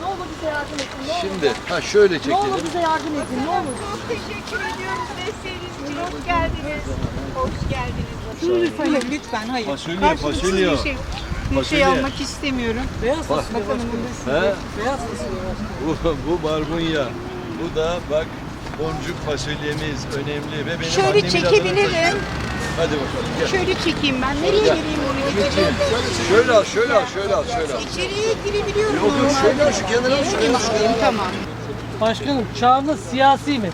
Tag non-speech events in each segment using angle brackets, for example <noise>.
Ne olur bize yardım edin. Ne olur. Şimdi ha şöyle Ne olur çekelim. bize yardım edin. Ne olur. Çok teşekkür ediyoruz desteğiniz için. Hoş geldiniz. Hoş geldiniz. Lütfen. Lütfen hayır. Fasulye, Karşılıksız fasulye. Bir şey, bir Fasulye. şey almak istemiyorum. Beyaz Bak. He? Beyaz fasulye. Bu, bu barbunya. Bu da bak boncuk fasulyemiz önemli ve benim Şöyle annemin adını çekebilirim. taşıyor. Hadi bakalım gel. Şöyle çekeyim ben. Nereye Gel. vereyim onu? İçeriye, Şöyle al, şöyle al, şöyle al, şöyle al. içeriye girebiliyorum. Yok yok şöyle al, şu kenara al, şöyle alayım, Tamam. Başkanım çağrınız siyasi mi?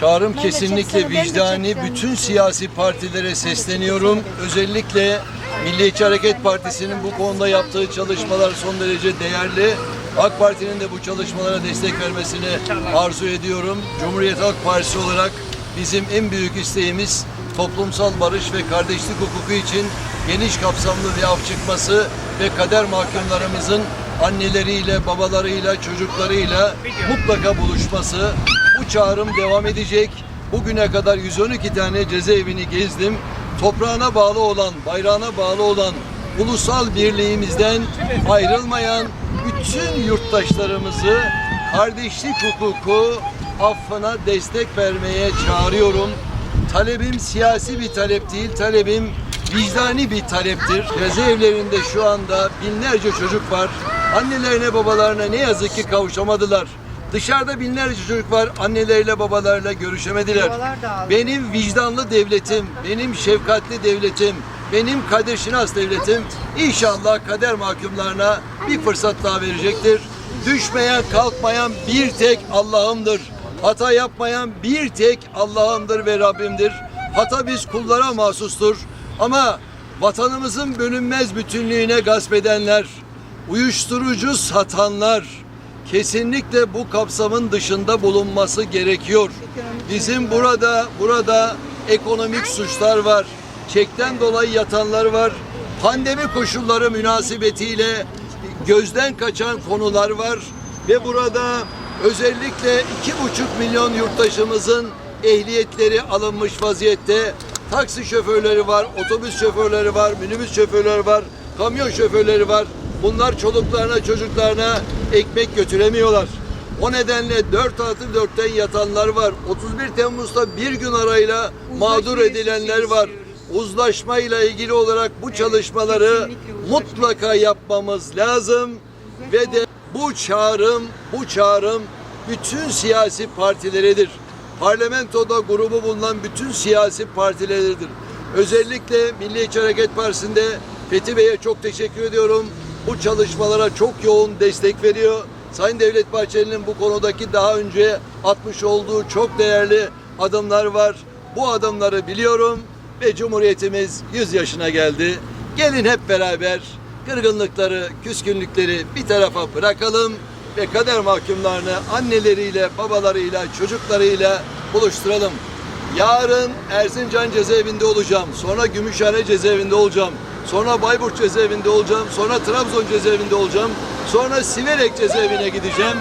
Çağrım kesinlikle vicdani bütün siyasi partilere sesleniyorum. Özellikle Milliyetçi Hareket Partisi'nin bu konuda yaptığı çalışmalar son derece değerli. AK Parti'nin de bu çalışmalara destek vermesini arzu ediyorum. Cumhuriyet Halk Partisi olarak bizim en büyük isteğimiz toplumsal barış ve kardeşlik hukuku için geniş kapsamlı bir af çıkması ve kader mahkumlarımızın anneleriyle, babalarıyla, çocuklarıyla mutlaka buluşması. Bu çağrım devam edecek. Bugüne kadar 112 tane cezaevini gezdim. Toprağına bağlı olan, bayrağına bağlı olan ulusal birliğimizden ayrılmayan bütün yurttaşlarımızı kardeşlik hukuku affına destek vermeye çağırıyorum. Talebim siyasi bir talep değil, talebim vicdani bir taleptir. Cezaevlerinde şu anda binlerce çocuk var. Annelerine babalarına ne yazık ki kavuşamadılar. Dışarıda binlerce çocuk var. Anneleriyle babalarıyla görüşemediler. Benim vicdanlı devletim, benim şefkatli devletim, benim kader şinas devletim inşallah kader mahkumlarına bir fırsat daha verecektir. Düşmeyen, kalkmayan bir tek Allah'ımdır. Hata yapmayan bir tek Allah'ımdır ve Rabbimdir. Hata biz kullara mahsustur. Ama vatanımızın bölünmez bütünlüğüne gasp edenler, uyuşturucu satanlar, kesinlikle bu kapsamın dışında bulunması gerekiyor. Bizim burada burada ekonomik suçlar var. Çekten dolayı yatanlar var. Pandemi koşulları münasebetiyle gözden kaçan konular var ve burada özellikle iki buçuk milyon yurttaşımızın ehliyetleri alınmış vaziyette. Taksi şoförleri var, otobüs şoförleri var, minibüs şoförleri var, kamyon şoförleri var. Bunlar çoluklarına, çocuklarına ekmek götüremiyorlar. O nedenle 4 artı 4'ten yatanlar var. 31 Temmuz'da bir gün arayla mağdur edilenler var. Uzlaşmayla ilgili olarak bu çalışmaları mutlaka yapmamız lazım ve de bu çağrım, bu çağrım bütün siyasi partileredir. Parlamentoda grubu bulunan bütün siyasi partileredir. Özellikle Milliyetçi Hareket Partisi'nde Fethi Bey'e çok teşekkür ediyorum. Bu çalışmalara çok yoğun destek veriyor. Sayın Devlet Bahçeli'nin bu konudaki daha önce atmış olduğu çok değerli adımlar var. Bu adımları biliyorum ve Cumhuriyetimiz 100 yaşına geldi. Gelin hep beraber kırgınlıkları, küskünlükleri bir tarafa bırakalım ve kader mahkumlarını anneleriyle, babalarıyla, çocuklarıyla buluşturalım. Yarın Erzincan cezaevinde olacağım. Sonra Gümüşhane cezaevinde olacağım. Sonra Bayburt cezaevinde olacağım. Sonra Trabzon cezaevinde olacağım. Sonra Siverek cezaevine gideceğim.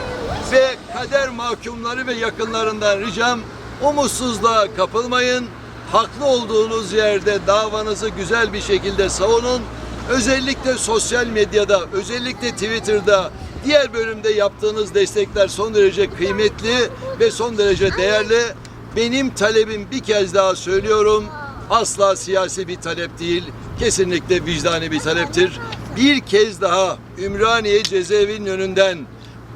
Ve kader mahkumları ve yakınlarından ricam umutsuzluğa kapılmayın. Haklı olduğunuz yerde davanızı güzel bir şekilde savunun. Özellikle sosyal medyada, özellikle Twitter'da, diğer bölümde yaptığınız destekler son derece kıymetli ve son derece değerli. Benim talebim bir kez daha söylüyorum. Asla siyasi bir talep değil. Kesinlikle vicdani bir taleptir. Bir kez daha Ümraniye cezaevinin önünden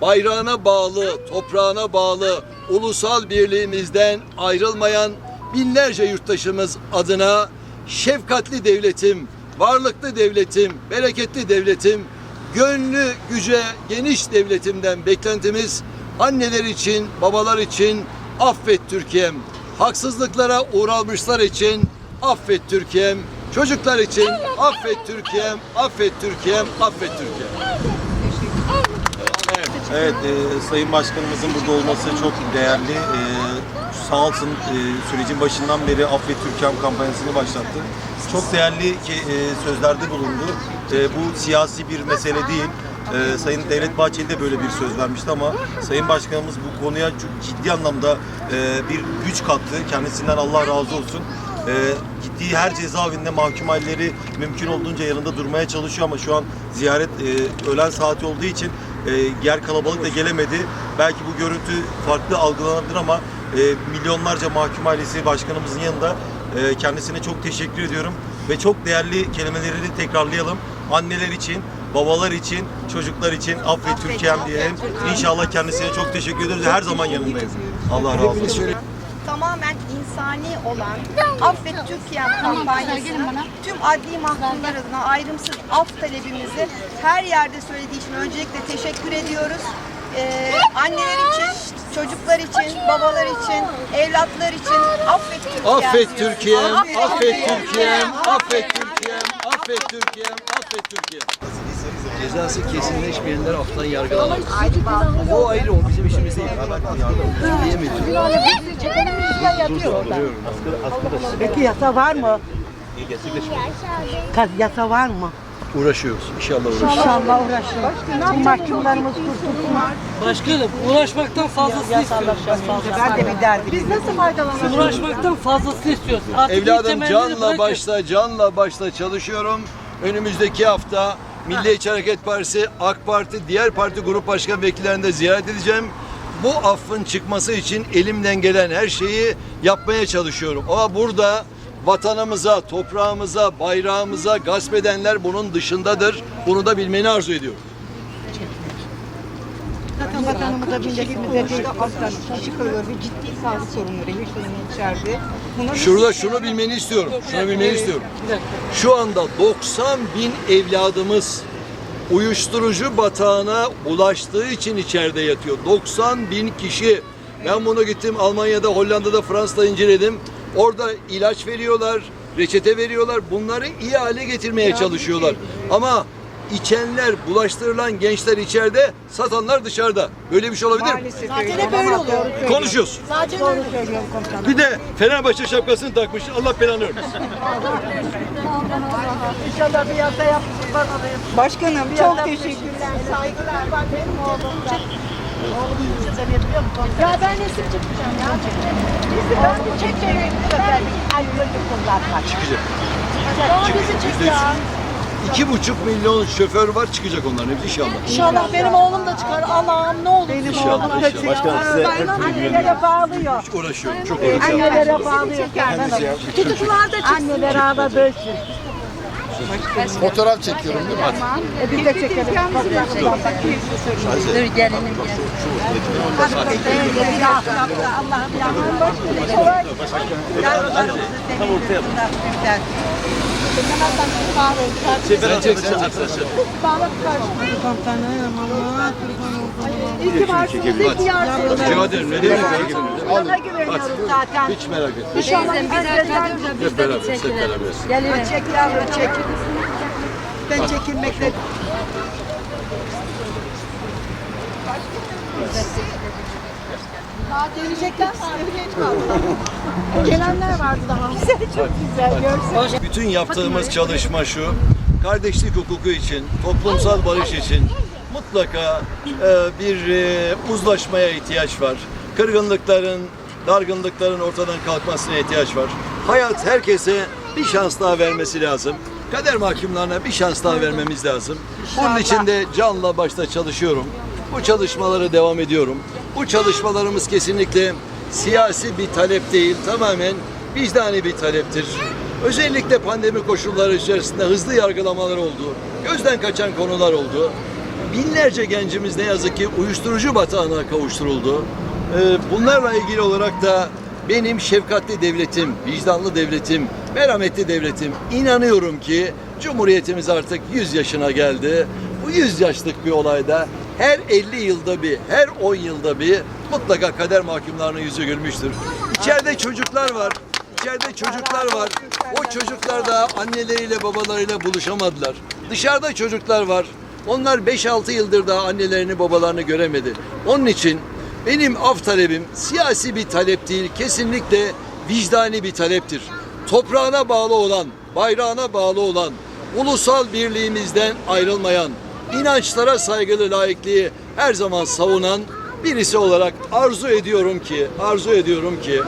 bayrağına bağlı, toprağına bağlı ulusal birliğimizden ayrılmayan binlerce yurttaşımız adına şefkatli devletim, varlıklı devletim, bereketli devletim, gönlü güce geniş devletimden beklentimiz anneler için, babalar için affet Türkiye'm. Haksızlıklara uğramışlar için affet Türkiye'm. Çocuklar için affet Türkiye'm, affet Türkiye'm, affet Türkiye'm. Evet, e, Sayın Başkanımızın burada olması çok değerli. E, sağ olsun e, sürecin başından beri Affet Türkiye'm kampanyasını başlattı. Çok değerli ki e, sözlerde bulundu. E, bu siyasi bir mesele değil. E, Sayın Devlet Bahçeli de böyle bir söz vermişti ama Sayın Başkanımız bu konuya çok ciddi anlamda e, bir güç kattı. Kendisinden Allah razı olsun. e, gittiği her cezaevinde mahkum aileleri mümkün olduğunca yanında durmaya çalışıyor ama şu an ziyaret e, öğlen saati olduğu için e, yer kalabalık da gelemedi. Belki bu görüntü farklı algılanabilir ama e, milyonlarca mahkum ailesi başkanımızın yanında e, kendisine çok teşekkür ediyorum ve çok değerli kelimeleri de tekrarlayalım. Anneler için, babalar için, çocuklar için affet Türkiye'm diyelim. İnşallah kendisine çok teşekkür ediyoruz. Her zaman yanındayız. Allah razı olsun. Tamamen insani olan Affet Türkiye'm kampanyasının tüm adli mahkumlar adına ayrımsız af talebimizi her yerde söylediği için öncelikle teşekkür ediyoruz. Ee, anneler için, çocuklar için, babalar için, evlatlar için affet Türkiye'm. Affet. Türkiye'm, affet Türkiye'm. Affet Türkiye'm, affet Türkiye'm, affet Türkiye'm. Cezası kesinleşmeyenler aftan yargılanır. O ayrı, o bizim işimiz değil. Diyemedim. Peki yasa var mı? Kaz yasa var mı? Uğraşıyoruz, inşallah uğraşıyoruz. İnşallah uğraşın. Bu mahkumlarımız kurtulsun. Başkanım uğraşmaktan fazlasını istiyoruz. Ben de bir derdim. Biz nasıl faydalanırız? Uğraşmaktan fazlasını istiyoruz. Artık Evladım canla bırakın. başla, canla başla çalışıyorum. Önümüzdeki hafta Milliyetçi Hareket Partisi, AK Parti, diğer parti grup başkan vekillerini de ziyaret edeceğim. Bu affın çıkması için elimden gelen her şeyi yapmaya çalışıyorum. Ama burada vatanımıza, toprağımıza, bayrağımıza gasp edenler bunun dışındadır. Bunu da bilmeni arzu ediyorum. Zaten vatanımıza, milletimize bir haftan kişi kalıyor ve ciddi sağlık sorunları yaşanıyor içeride. Buna Şurada şunu bilmeni istiyorum. Şunu bilmeni istiyorum. Şu anda 90 bin evladımız uyuşturucu batağına ulaştığı için içeride yatıyor. 90 bin kişi. Ben bunu gittim Almanya'da, Hollanda'da, Fransa'da inceledim. Orada ilaç veriyorlar, reçete veriyorlar. Bunları iyi hale getirmeye çalışıyorlar. Ama içenler, bulaştırılan gençler içeride, satanlar dışarıda. Böyle bir şey olabilir mi? maalesef Zaten öyle. hep öyle oluyor. Konuşuyoruz. Zaten Doğru öyle. söylüyorum komutanım. Bir de Fenerbahçe şapkasını takmış. Allah belanı vermesin. İnşallah bir yasa yapsın bana da. Başkanım çok teşekkürler. Saygılar benim oğlumda. Oğlum? Ya ben resim çekeceğim ya. Biz de ben de çekeceğim. Ben ayrıca kullanmak. Çıkacak. Tamam bizi çek ya. İki buçuk milyon şoför var çıkacak onların hepsi inşallah. İnşallah benim oğlum da çıkar. Allah'ım ne olur. Benim oğlum da inşallah. çıkıyor. Annelere bağlıyor. Hiç uğraşıyorum, çok uğraşıyorum. Annelere bağlıyor. Tutuklular da çıksın. Anneler ağladığı için. Fotoğraf çekiyorum değil mi? E biz de çekelim. Dur gelinim Allah'ım yardımcı Sen çek, sen çek, sen çek. İyi ki varsınız. İyi ki yarsınız. Rica ederim, ne demek? Sana güveniyoruz zaten. Hiç merak etme. İnşallah herkesten Hep beraber, hep beraberiz. Çek yavrum çek. Ben çekilmekle daha gelecekler. Geç kaldı. Gelenler vardı daha. <laughs> Güzel, çok güzel. Görsün. Bütün yaptığımız çalışma şu, kardeşlik hukuku için, toplumsal barış için mutlaka e, bir e, uzlaşmaya ihtiyaç var. Kırgınlıkların, dargınlıkların ortadan kalkmasına ihtiyaç var. Hayat herkese bir şans daha vermesi lazım. Kader mahkumlarına bir şans daha vermemiz lazım. Bunun için de canla başta çalışıyorum. Bu çalışmaları devam ediyorum. Bu çalışmalarımız kesinlikle siyasi bir talep değil, tamamen vicdani bir taleptir. Özellikle pandemi koşulları içerisinde hızlı yargılamalar oldu. Gözden kaçan konular oldu. Binlerce gencimiz ne yazık ki uyuşturucu batağına kavuşturuldu. Ee, Bunlarla ilgili olarak da benim şefkatli devletim, vicdanlı devletim, merhametli devletim inanıyorum ki Cumhuriyetimiz artık 100 yaşına geldi. Bu 100 yaşlık bir olayda her 50 yılda bir, her 10 yılda bir mutlaka kader mahkumlarının yüzü gülmüştür. İçeride çocuklar var. İçeride çocuklar var. O çocuklar da anneleriyle babalarıyla buluşamadılar. Dışarıda çocuklar var. Onlar 5-6 yıldır daha annelerini babalarını göremedi. Onun için benim af talebim siyasi bir talep değil, kesinlikle vicdani bir taleptir. Toprağına bağlı olan, bayrağına bağlı olan, ulusal birliğimizden ayrılmayan, inançlara saygılı laikliği her zaman savunan birisi olarak arzu ediyorum ki, arzu ediyorum ki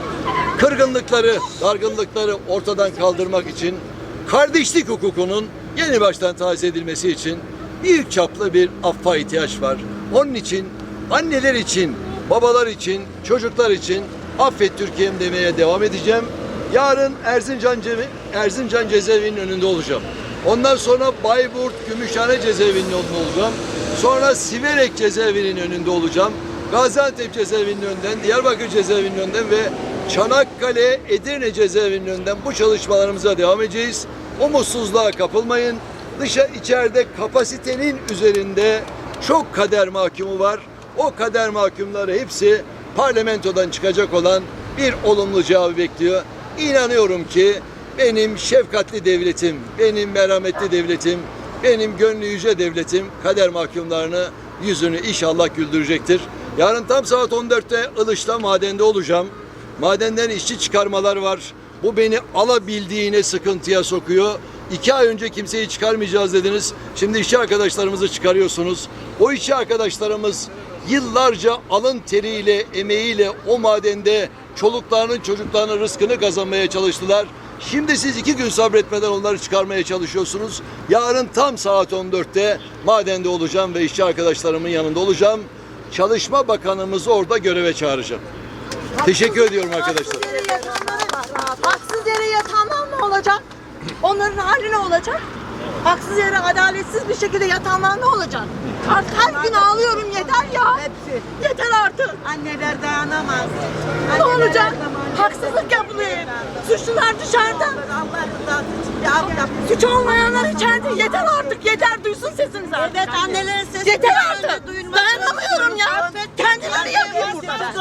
kırgınlıkları, dargınlıkları ortadan kaldırmak için kardeşlik hukukunun yeni baştan taze edilmesi için büyük çaplı bir affa ihtiyaç var. Onun için anneler için, babalar için, çocuklar için affet Türkiye'm demeye devam edeceğim. Yarın Erzincan, Erzincan cezaevinin önünde olacağım. Ondan sonra Bayburt Gümüşhane cezaevinin önünde olacağım. Sonra Siverek cezaevinin önünde olacağım. Gaziantep cezaevinin önünden, Diyarbakır cezaevinin önünden ve Çanakkale, Edirne cezaevinin önünden bu çalışmalarımıza devam edeceğiz. Umutsuzluğa kapılmayın. Dışa içeride kapasitenin üzerinde çok kader mahkumu var. O kader mahkumları hepsi parlamentodan çıkacak olan bir olumlu cevabı bekliyor. İnanıyorum ki benim şefkatli devletim, benim merhametli devletim, benim gönlü yüce devletim kader mahkumlarını yüzünü inşallah güldürecektir. Yarın tam saat 14'te Ilış'ta madende olacağım. Madenden işçi çıkarmalar var. Bu beni alabildiğine sıkıntıya sokuyor. İki ay önce kimseyi çıkarmayacağız dediniz. Şimdi işçi arkadaşlarımızı çıkarıyorsunuz. O işçi arkadaşlarımız yıllarca alın teriyle, emeğiyle o madende çoluklarının çocuklarının rızkını kazanmaya çalıştılar. Şimdi siz iki gün sabretmeden onları çıkarmaya çalışıyorsunuz. Yarın tam saat 14'te madende olacağım ve işçi arkadaşlarımın yanında olacağım. Çalışma Bakanımızı orada göreve çağıracağım. Teşekkür ediyorum arkadaşlar. Haksız yere yatanlara, haksız yere yatanlar ne olacak? Onların hali ne olacak? Haksız yere adaletsiz bir şekilde yatanlar ne olacak? Artık her gün ağlıyorum yeter ya. Hepsi. Yeter artık. Anneler dayanamaz. Ne olacak? Haksızlık yapılıyor. Suçlular dışarıda. Allah rızası için bir yap. Suç olmayanlar içeride. Yeter artık. Yeter duysun sesinizi artık. Evet annelerin sesi Yeter artık. Dayanamıyorum ya. Kendileri yapıyor burada.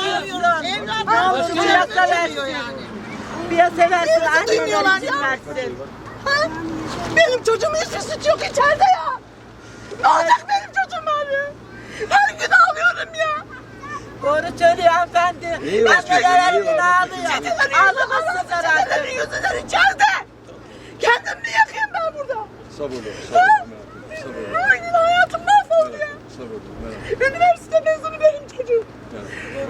Evladım piyasa versin. Piyasa versin anneler için ya? versin. Ha? Benim çocuğumun hiçbir suçu yok içeride ya. Ne olacak benim çocuğum abi? Her gün ağlıyorum ya. Doğru söylüyor hanımefendi. Neyi var çocuğun, Anneler her neyi gün var? ağlıyor. Ağlamasınlar yüzünden, içeride. Kendimi mi yakayım ben burada? Sabırlı, Ha? sabırlı, Her gün hayatım mahvoldu ya. sabırlı. Üniversite mezunu benim çocuğum.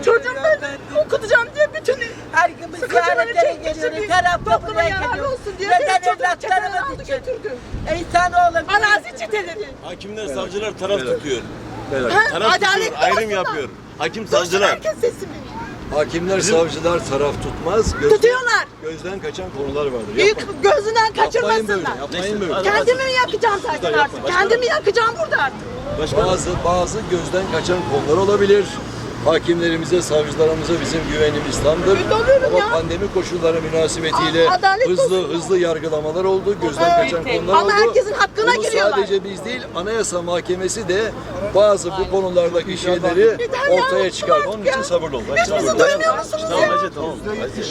Çocuğum ben okutacağım diye bütün Her gün biz sıkıntıları ziyaretlere çekmişti. geliyoruz. Bir Her hafta topluma buraya yararlı geliyoruz. olsun diye Neden benim çocuğum çeteleri evlatlarımız aldı için? götürdü. İnsanoğlu Arazi çeteleri. Hakimler, savcılar taraf tutuyor. Ha? Taraf tutuyor, ayrım olsunlar. yapıyor. Hakim, savcılar. sesimi. Hakimler, savcılar taraf tutmaz. Gözden, Tutuyorlar. Gözden kaçan konular vardır. Büyük Yapmayın. gözünden Yapmayın böyle, kaçırmasınlar. yapmayın böyle. Kendimi yakacağım zaten artık. Kendimi yakacağım burada artık. Bazı bazı gözden kaçan konular olabilir. Hakimlerimize, savcılarımıza bizim güvenimiz tamdır. Ama ya. pandemi koşulları münasebetiyle A- adalet hızlı olsun. hızlı yargılamalar oldu, gözden Evet. kaçan konular Ama oldu. herkesin hakkına Bunu giriyorlar. sadece biz değil, Anayasa Mahkemesi de bazı bu konulardaki şeyleri ortaya çıkardı. Onun için sabırlı ol. Hiç bizi duymuyor musunuz ya? Hacı tamam.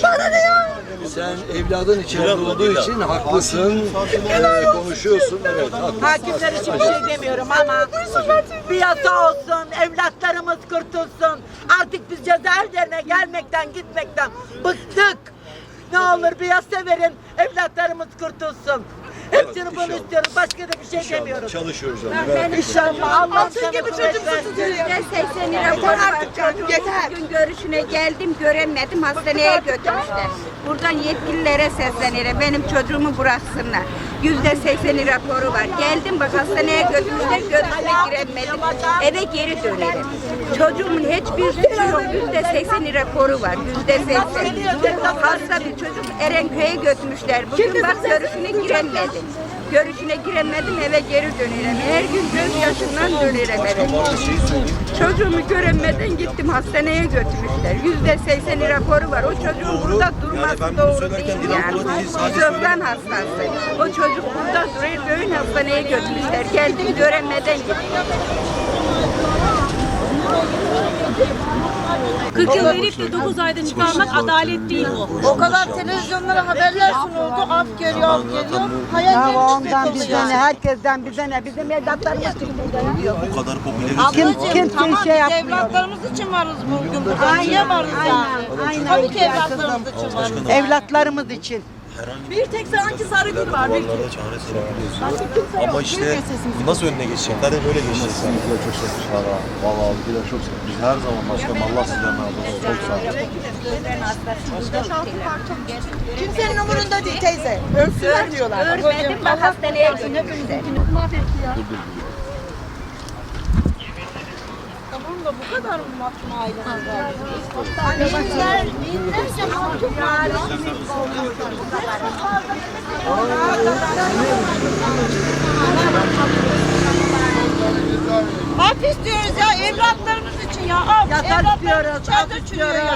Bana ne ya? Sen evladın içeride olduğu için haklısın, ee, konuşuyorsun. Evet, haklısın. Hakimler için bir şey demiyorum ama bir yasa olsun, evlatlarımız kurtulsun. Artık biz cezaevlerine gelmekten, gitmekten bıktık. Ne olur bir yasa verin, evlatlarımız kurtulsun. Hepsini bunu inşallah. istiyorum, başka da bir şey İnşallah demiyorum. çalışıyoruz merak etme. İnşallah Allah Altın sana gibi kuvvet çocuk versin. tutuyor. Raporu Yeter var artık canım, çocuğumu. yeter. Bugün görüşüne geldim göremedim hastaneye götürmüşler. Buradan yetkililere seslenirim benim çocuğumu bıraksınlar. Yüzde sekseni raporu var. Geldim bak hastaneye götürmüşler görüşüne giremedim. Eve geri dönerim. Çocuğumun hiçbir suçu yok. Yüzde sekseni raporu var. Yüzde seksen. Hasta bir çocuk Erenköy'e götürmüşler. Bugün bak görüşüne giremedim. Görüşüne giremedim eve geri dönerim. Her gün göz yaşından dönerim eve. Çocuğumu göremeden gittim hastaneye götürmüşler. Yüzde sekseni raporu var. O çocuğun burada durması Yani doğru değil dilim yani. Şizofren hastası. O çocuk burada duruyor. Göğün hastaneye götürmüşler. Geldim göremeden gittim. 40 yıl verip de 9 ayda çıkarmak adalet değil bu. O kadar televizyonlara haberler sunuldu. Af geliyor, af geliyor. Hayal Ya ondan bize ne, herkesten bize ne, bizim evlatlarımız için diyor. Bu kadar popüler Kim, ülke. kim, kim şey yapmıyor. Evlatlarımız için varız bugün burada. Niye varız yani? Aynen. Tabii ki evlatlarımız için varız. Evlatlarımız için. Herhangi Bir tek sanki Sarıgül var. Bir Duvarlarda çaresi yok biliyorsunuz. Ama işte nasıl önüne geçecekler de böyle geçecekler. çok sevmişler ha. Vallahi abiler çok sevmiş. Biz her zaman başkanım Allah sizden razı olsun. Çok sağ olun. Kimsenin umurunda değil teyze. Ölsünler diyorlar. Ölmedim bak hastaneye götürdüler. Tamam da bu kadar mı mahkum aileniz var? Binler, binlerce mahkum var. Af istiyoruz ya evlatlarımız için ya. Af. Yatar Evlatlarımız istiyoruz, af çürüyor ya.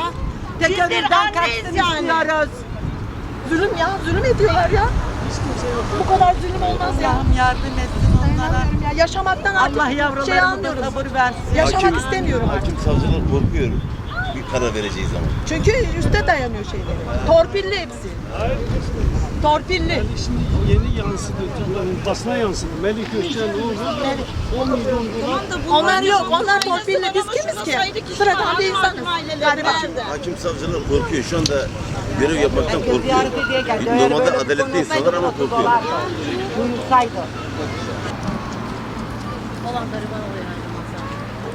istiyoruz. Bizler anneyiz kaçsın yani. istiyoruz. Zulüm ya, zulüm ediyorlar ya. Bu kadar zulüm olmaz ya. Allah'ım yardım etsin onlara. Ya. Yaşamaktan artık Allah şey yavrularımıza almıyorum. sabır versin. Yaşamak istemiyorum artık. Hakim savcılar korkuyor bir karar vereceği zaman. Çünkü üste dayanıyor şeyleri. Torpilli hepsi. Torpilli. Şimdi yeni yansıdı, basına yansıdı. Melik Gökçen oldu? 10 milyon dolar. Onlar yok, onlar torpilli. Biz kimiz ki? Sıradan bir insanız. Hakim savcılar korkuyor. Şu anda görev yapmaktan korkuyor. Normalde adaletli insanlar ama korkuyor.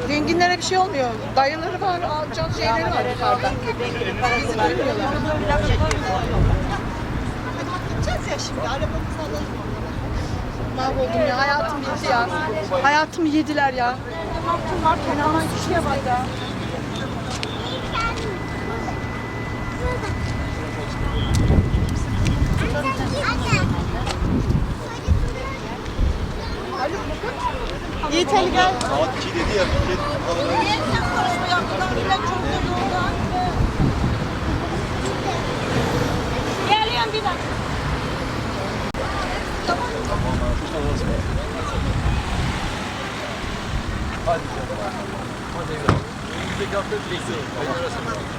Zenginlere bir şey olmuyor. Dayıları var, alacak şeyleri var yukarıda. Bizi duymuyorlar. Gideceğiz ya şimdi, arabamızı alalım. Mahvoldum ya, hayatım bitti ya. Hayatımı yediler ya. Fenaman kişiye bak ya. Ali gel. Saat 2 dedi ya. millet- Geliyorum bir dakika. Hadi canım. Hadi. Önümüzdeki hafta bekliyorum.